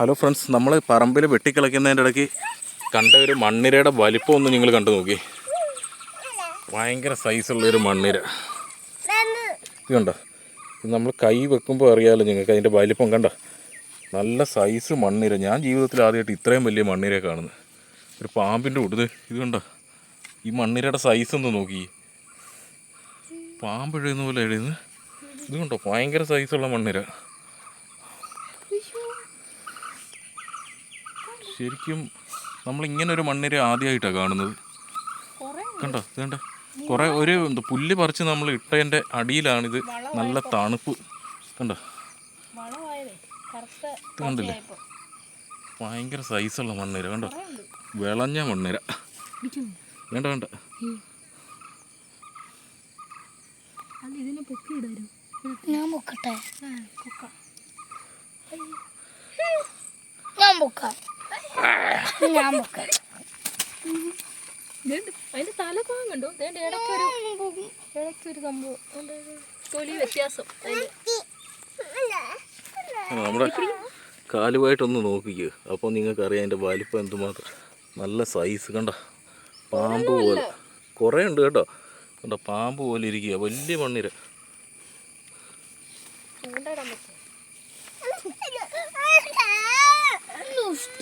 Hello friends നമ്മൾ പറമ്പിൽ വെട്ടിക്കിളയ്ക്കുന്നതിന്റെ ഇടയ്ക്ക് കണ്ട ഒരു മണ്ണിരയുടെ വലിപ്പം ഒന്ന് നിങ്ങൾ കണ്ടു നോക്കി. ഭയങ്കര സൈസുള്ള ഒരു മണ്ണിര. ഇതുണ്ടോ? ഇത് നമ്മൾ കൈ വെക്കുമ്പോൾ അറിയാമല്ലോ നിങ്ങൾക്ക് അതിന്റെ വലിപ്പം കണ്ട? നല്ല സൈസ് മണ്ണിര. ഞാൻ ജീവിതത്തിൽ ആദ്യമായിട്ട് ഇത്രയും വലിയ മണ്ണിര കാണുന്നത്. ഒരു പാമ്പിന്റെ ഉടുത്. ഇത് കണ്ടോ? ഈ മണ്ണിരയുടെ സൈസ് ഒന്ന് നോക്കി. പാമ്പ് എഴുതുന്ന പോലെ എഴുതുന്നത് ഇത് കണ്ടോ? ഭയങ്കര സൈസുള്ള മണ്ണിര. ശരിക്കും നമ്മൾ ഇങ്ങനെ ഒരു മണ്ണിര ആദ്യമായിട്ടാണ് കാണുന്നത് കണ്ടോ? ഇത് കണ്ടോ? കുറേ ഒരു എന്താ പുല്ല് പറിച്ച് നമ്മൾ ഇട്ടതിന്റെ അടിയിലാണിത്. നല്ല തണുപ്പ്. കണ്ടോ? ഇത് കണ്ടില്ലേ? ഭയങ്കര സൈസുള്ള മണ്ണിര. കണ്ടോ? വിളഞ്ഞ മണ്ണിര. വേണ്ട വേണ്ട. ഞാൻ പൊക്കട്ടെ. ഞാൻ പൊക്കാം. ഞാൻ പൊക്കാം അതിന്റെ തലഭാഗം കണ്ടു? അതിന്റെ ഇടയ്ക്കൊരു ഇടയ്ക്കൊരു സംഭവം. തൊലി വ്യത്യാസം. നമ്മുടെ കാലുമായിട്ടൊന്ന് നോക്കിക്കുക അപ്പോൾ നിങ്ങൾക്ക് അറിയാം അതിന്റെ വലിപ്പം എന്തുമാത്രം. നല്ല സൈസ് കണ്ട പാമ്പ് പോലെ. കുറേ ഉണ്ട് കേട്ടോ. കണ്ട പാമ്പ് പോലെ ഇരിക്കുക വലിയ മണ്ണിര.